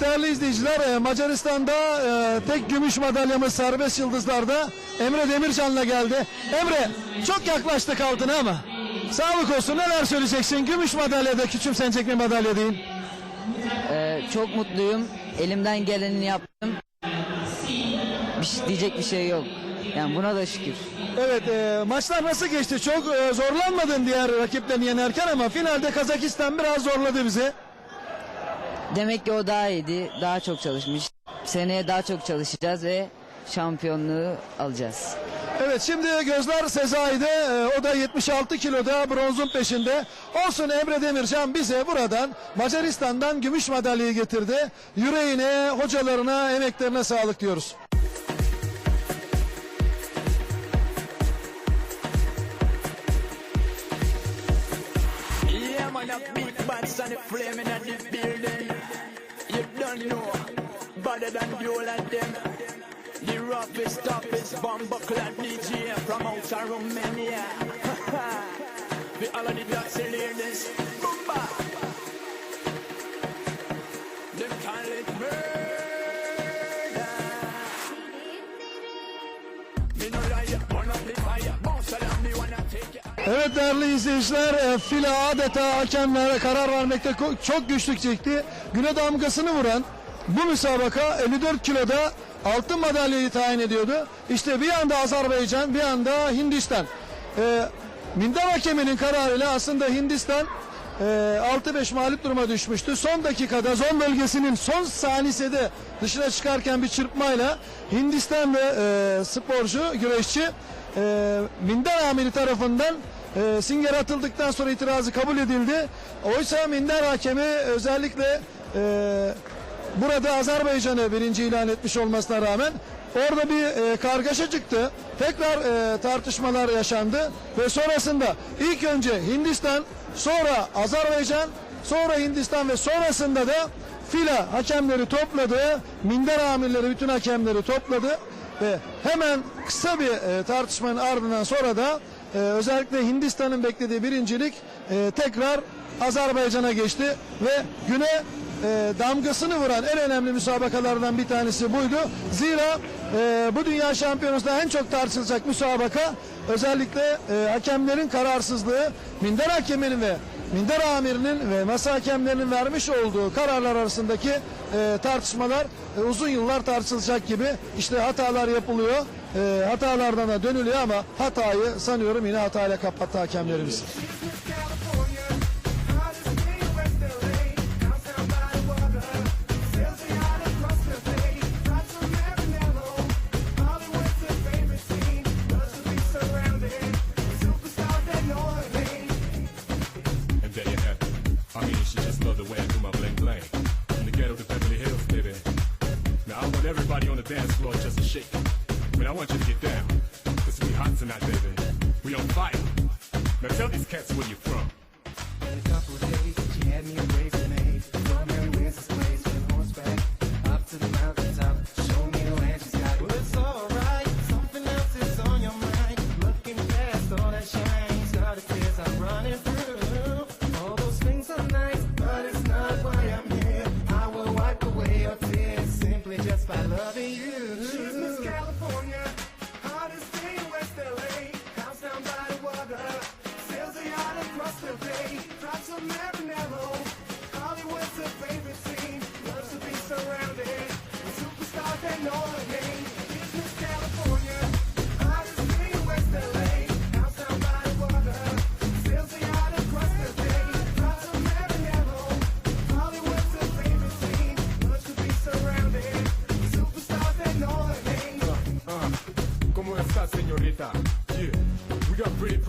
Değerli izleyiciler, e, Macaristan'da e, tek gümüş madalyamız serbest yıldızlarda Emre Demircan'la geldi. Emre, çok yaklaştık altına ama sağlık olsun neler söyleyeceksin? Gümüş madalyada küçümsenecek bir madalya değil. Ee, çok mutluyum. Elimden geleni yaptım. Bir şey- diyecek bir şey yok. Yani buna da şükür. Evet, e, maçlar nasıl geçti? Çok e, zorlanmadın diğer rakiplerini yenerken ama finalde Kazakistan biraz zorladı bizi. Demek ki o daha iyiydi. Daha çok çalışmış. Seneye daha çok çalışacağız ve şampiyonluğu alacağız. Evet şimdi gözler Sezai'de e, o da 76 kiloda bronzun peşinde. Olsun Emre Demircan bize buradan Macaristan'dan gümüş madalyayı getirdi. Yüreğine, hocalarına, emeklerine sağlık diyoruz. Yeah, man, a big and the flaming at the building. Don't know, better than the whole of them. The roughest, toughest, bomb clad DJ from outer Romania. the all of the Dutch ladies, boomba. Them Evet değerli izleyiciler, e, fila adeta hakemlere karar vermekte çok güçlük çekti. Güne damgasını vuran bu müsabaka 54 kiloda altın madalyayı tayin ediyordu. İşte bir anda Azerbaycan, bir anda Hindistan. E, Minder hakeminin kararıyla aslında Hindistan e, 6-5 mağlup duruma düşmüştü. Son dakikada zon bölgesinin son saniyede dışına çıkarken bir çırpmayla Hindistan ve e, sporcu, güreşçi e, Minder amiri tarafından e, Singer atıldıktan sonra itirazı kabul edildi. Oysa Minder hakemi özellikle e, burada Azerbaycan'ı birinci ilan etmiş olmasına rağmen orada bir e, kargaşa çıktı. Tekrar e, tartışmalar yaşandı ve sonrasında ilk önce Hindistan, sonra Azerbaycan, sonra Hindistan ve sonrasında da fila hakemleri topladı. Minder amirleri bütün hakemleri topladı ve hemen kısa bir e, tartışmanın ardından sonra da e, özellikle Hindistan'ın beklediği birincilik e, tekrar Azerbaycan'a geçti ve güne e, damgasını vuran en önemli müsabakalardan bir tanesi buydu. Zira e, bu dünya şampiyonasında en çok tartışılacak müsabaka özellikle e, hakemlerin kararsızlığı, minder hakeminin ve minder amirinin ve masa hakemlerinin vermiş olduğu kararlar arasındaki e, tartışmalar e, uzun yıllar tartışılacak gibi işte hatalar yapılıyor. E, hatalardan da dönülüyor ama hatayı sanıyorum yine hatayla kapattı hakemlerimiz. Everybody on the dance floor just to shake. But I want you to get down. Cause we hot tonight, baby. We on fire. Now tell these cats where you're from. In a couple days, she had me a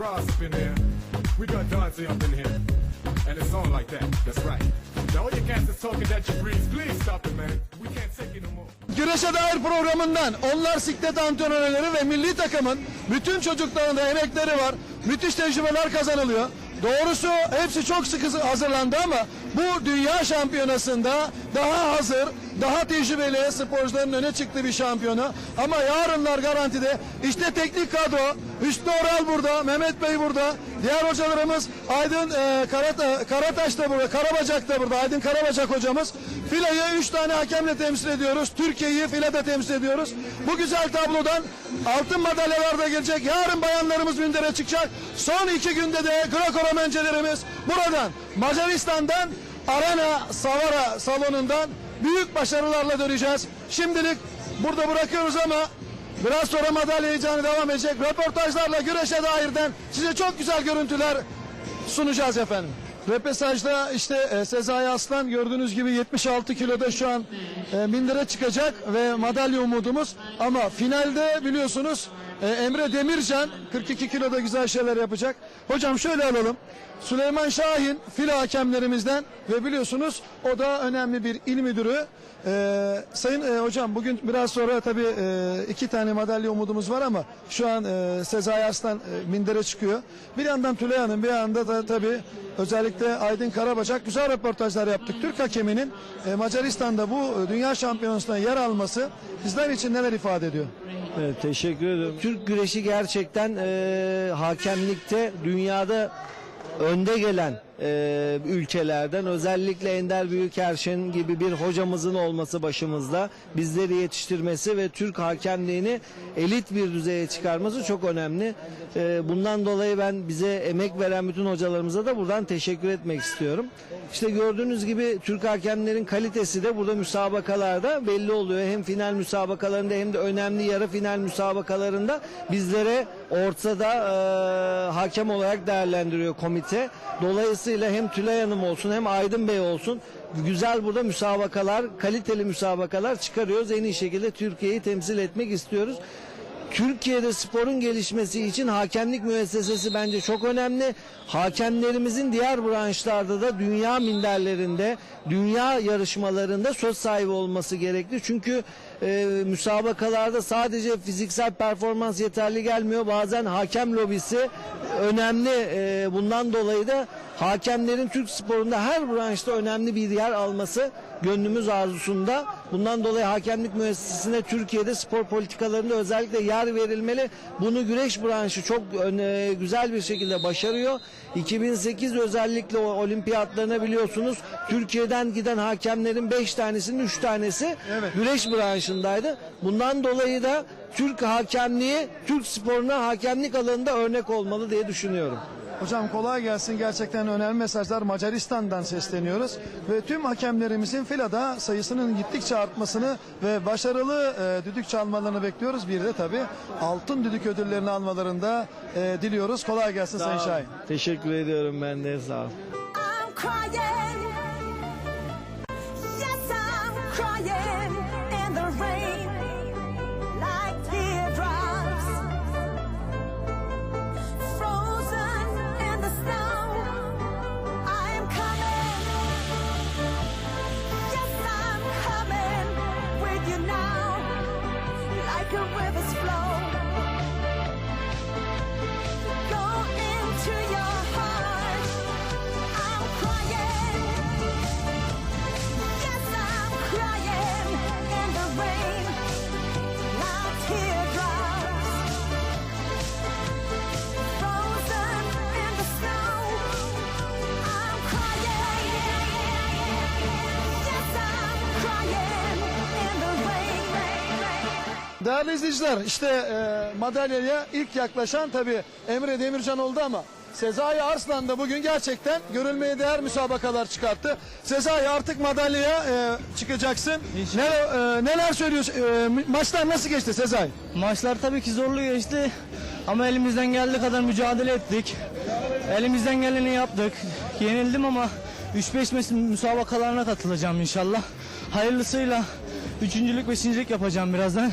prize up in here. We got Dante up in here. And it's on like that. That's right. Now all you cats is talking that you breeze. Please stop it, man. We can't take it no more. Güreşe dair programından onlar siklet antrenörleri ve milli takımın bütün çocukların da emekleri var. Müthiş tecrübeler kazanılıyor. Doğrusu hepsi çok sıkı hazırlandı ama bu dünya şampiyonasında daha hazır, daha tecrübeli sporcuların öne çıktığı bir şampiyona. Ama yarınlar garantide. İşte teknik kadro. Hüsnü Oral burada, Mehmet Bey burada. Diğer hocalarımız Aydın e, Karata, Karataş da burada, Karabacak da burada. Aydın Karabacak hocamız. Fileyi 3 tane hakemle temsil ediyoruz. Türkiye'yi filede temsil ediyoruz. Bu güzel tablodan altın madalyalar da gelecek. Yarın bayanlarımız mündere çıkacak. Son iki günde de Greco-Romencelerimiz buradan Macaristan'dan Arena Savara salonundan büyük başarılarla döneceğiz. Şimdilik burada bırakıyoruz ama biraz sonra madalya heyecanı devam edecek. Röportajlarla güreşe dairden size çok güzel görüntüler sunacağız efendim. Repesajda işte e, Sezai Aslan gördüğünüz gibi 76 kiloda şu an e, mindere çıkacak ve madalya umudumuz. Ama finalde biliyorsunuz e, Emre Demircan 42 kiloda güzel şeyler yapacak. Hocam şöyle alalım. Süleyman Şahin file hakemlerimizden ve biliyorsunuz o da önemli bir il müdürü. Ee, sayın e, hocam bugün biraz sonra tabii e, iki tane madalya umudumuz var ama şu an e, Sezai Arslan e, mindere çıkıyor. Bir yandan Tülay Hanım bir yanda da tabii özellikle Aydın Karabacak güzel röportajlar yaptık. Türk hakeminin e, Macaristan'da bu e, dünya şampiyonasında yer alması bizler için neler ifade ediyor? Evet, teşekkür ederim. Türk güreşi gerçekten e, hakemlikte dünyada önde gelen e, ülkelerden özellikle Ender Büyükerşen gibi bir hocamızın olması başımızda bizleri yetiştirmesi ve Türk hakemliğini elit bir düzeye çıkarması çok önemli. E, bundan dolayı ben bize emek veren bütün hocalarımıza da buradan teşekkür etmek istiyorum. İşte gördüğünüz gibi Türk hakemlerin kalitesi de burada müsabakalarda belli oluyor. Hem final müsabakalarında hem de önemli yarı final müsabakalarında bizlere ortada e, hakem olarak değerlendiriyor komite. Dolayısıyla hem Tülay Hanım olsun hem Aydın Bey olsun güzel burada müsabakalar, kaliteli müsabakalar çıkarıyoruz. En iyi şekilde Türkiye'yi temsil etmek istiyoruz. Türkiye'de sporun gelişmesi için hakemlik müessesesi bence çok önemli. Hakemlerimizin diğer branşlarda da dünya minderlerinde, dünya yarışmalarında söz sahibi olması gerekli. Çünkü e, müsabakalarda sadece fiziksel performans yeterli gelmiyor. Bazen hakem lobisi önemli. E, bundan dolayı da hakemlerin Türk sporunda her branşta önemli bir yer alması gönlümüz arzusunda. Bundan dolayı hakemlik müessesesine Türkiye'de spor politikalarında özellikle yer verilmeli. Bunu güreş branşı çok öne- güzel bir şekilde başarıyor. 2008 özellikle olimpiyatlarına biliyorsunuz Türkiye'den giden hakemlerin 5 tanesinin 3 tanesi Evet. güreş branşındaydı. Bundan dolayı da Türk hakemliği Türk sporuna hakemlik alanında örnek olmalı diye düşünüyorum. Hocam kolay gelsin. Gerçekten önemli mesajlar Macaristan'dan sesleniyoruz. Ve tüm hakemlerimizin filada sayısının gittikçe artmasını ve başarılı e, düdük çalmalarını bekliyoruz. Bir de tabii altın düdük ödüllerini almalarını da e, diliyoruz. Kolay gelsin Sayın Şahin. Teşekkür ediyorum ben de sağ olun. I'm crying. Yes, I'm crying like a river's flow. Değerli izleyiciler işte e, madalyaya ilk yaklaşan tabii Emre Demircan oldu ama Sezai Arslan da bugün gerçekten görülmeye değer müsabakalar çıkarttı. Sezai artık madalyaya e, çıkacaksın. Neler, e, neler söylüyorsun? E, maçlar nasıl geçti Sezai? Maçlar tabii ki zorlu geçti ama elimizden geldiği kadar mücadele ettik. Elimizden geleni yaptık. Yenildim ama 3-5 mes- müsabakalarına katılacağım inşallah. Hayırlısıyla üçüncülük, beşincilik yapacağım birazdan.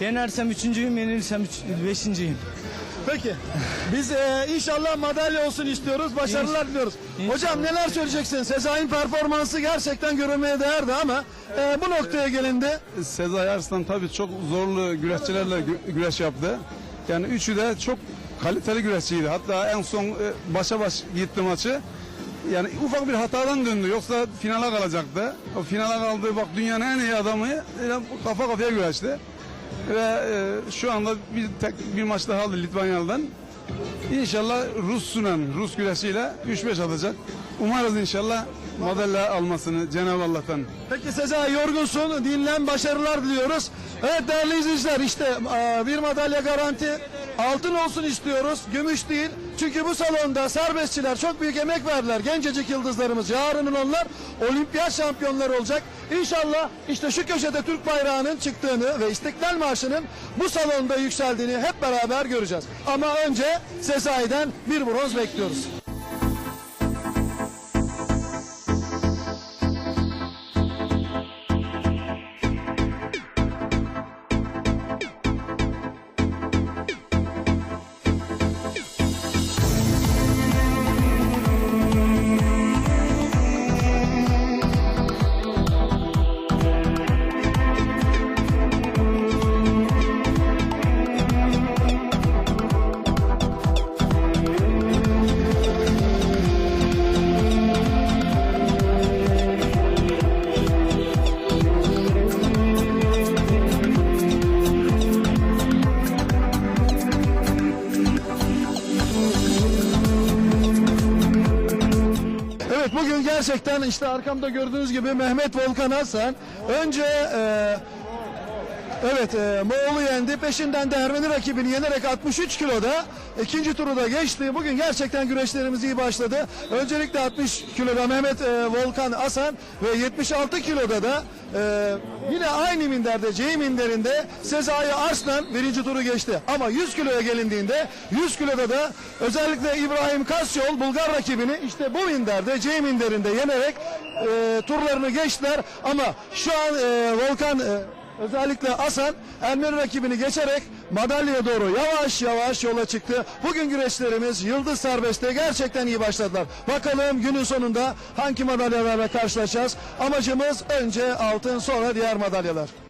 Yenersem üçüncüyüm, yenilirsem üç, beşinciyim. Peki. Biz e, inşallah madalya olsun istiyoruz. Başarılar diliyoruz. Hocam neler söyleyeceksin? Sezai'nin performansı gerçekten görülmeye değerdi ama e, bu noktaya gelindi. Sezai Arslan tabii çok zorlu güreşçilerle gü- güreş yaptı. Yani üçü de çok kaliteli güreşçiydi. Hatta en son e, başa baş gitti maçı. Yani ufak bir hatadan döndü. Yoksa finale kalacaktı. O finale kaldığı bak dünyanın en iyi adamı e, kafa kafaya güreşti. Ve e, şu anda bir tek bir maç daha aldı Litvanyalı'dan. İnşallah Rus sunan, Rus güreşiyle 3-5 atacak. Umarız inşallah madalya almasını Cenab-ı Allah'tan. Peki Sezai yorgunsun. Dinlen başarılar diliyoruz. Evet değerli izleyiciler işte e, bir madalya garanti. Altın olsun istiyoruz. Gümüş değil. Çünkü bu salonda serbestçiler çok büyük emek verdiler. Gencecik yıldızlarımız. Yarının onlar olimpiyat şampiyonları olacak. İnşallah işte şu köşede Türk bayrağının çıktığını ve İstiklal Marşı'nın bu salonda yükseldiğini hep beraber göreceğiz. Ama önce Sezai'den bir bronz bekliyoruz. Bugün gerçekten işte arkamda gördüğünüz gibi Mehmet Volkan Hasan önce e, evet e, Moğol'u yendi peşinden de Ermeni rakibini yenerek 63 kiloda ikinci turu da geçti. Bugün gerçekten güreşlerimiz iyi başladı. Öncelikle 60 kiloda Mehmet e, Volkan Hasan ve 76 kiloda da e, yine aynı minderde C minderinde Sezai Arslan birinci turu geçti. Ama 100 kiloya gelindiğinde 100 kiloda da özellikle İbrahim Kasyol Bulgar rakibini işte bu minderde C minderinde yenerek e, turlarını geçtiler. Ama şu an e, Volkan e, özellikle Hasan Ermeni rakibini geçerek madalyaya doğru yavaş yavaş yola çıktı. Bugün güreşlerimiz Yıldız Serbest'te gerçekten iyi başladılar. Bakalım günün sonunda hangi madalyalarla karşılaşacağız? Amacımız önce altın sonra diğer madalyalar.